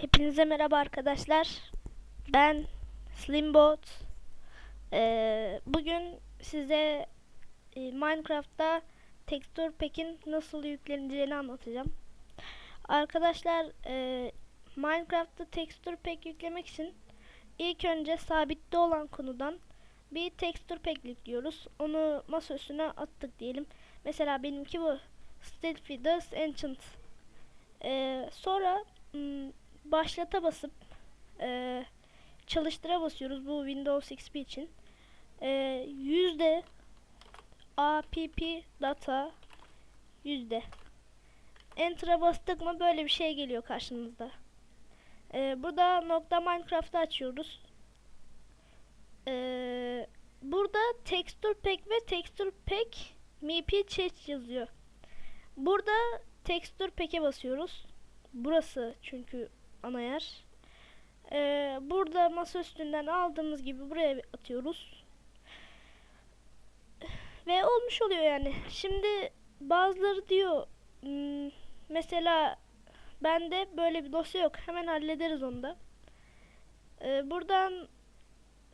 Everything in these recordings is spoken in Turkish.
Hepinize merhaba arkadaşlar. Ben Slimbot. Ee, bugün size e, Minecraft'ta Texture Pack'in nasıl yükleneceğini anlatacağım. Arkadaşlar e, Minecraft'ta Texture Pack yüklemek için ilk önce sabitte olan konudan bir Texture Pack yüklüyoruz. Onu masa üstüne attık diyelim. Mesela benimki bu. Still Feeders Enchant. Ee, sonra m, başlata basıp e, çalıştıra basıyoruz bu Windows XP için. E, yüzde app data yüzde Enter'a bastık mı böyle bir şey geliyor karşınızda. E, burada nokta Minecraft'ı açıyoruz. E, burada Texture Pack ve Texture Pack MP Change yazıyor. Burada Texture Pack'e basıyoruz. Burası çünkü ana yer. Ee, burada masa üstünden aldığımız gibi buraya atıyoruz. Ve olmuş oluyor yani. Şimdi bazıları diyor hmm, mesela bende böyle bir dosya yok. Hemen hallederiz onu da. Ee, buradan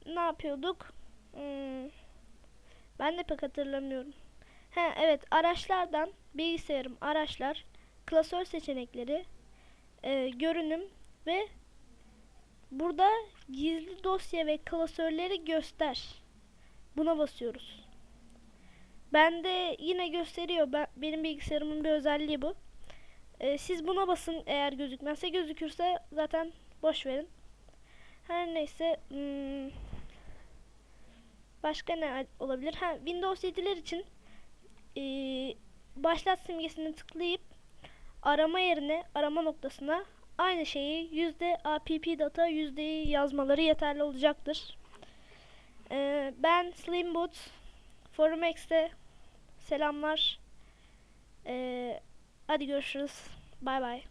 ne yapıyorduk? Hmm, ben de pek hatırlamıyorum. He evet araçlardan bilgisayarım araçlar klasör seçenekleri e, görünüm ve burada gizli dosya ve klasörleri göster. Buna basıyoruz. Bende yine gösteriyor. Ben, benim bilgisayarımın bir özelliği bu. E, siz buna basın eğer gözükmezse gözükürse zaten boş verin. Her neyse hmm, başka ne olabilir? Ha, Windows 7'ler için e, başlat simgesini tıklayıp arama yerine arama noktasına aynı şeyi yüzde app data yüzdeyi yazmaları yeterli olacaktır. Ee, ben Slimbot Forumex'te selamlar. Ee, hadi görüşürüz. Bay bay.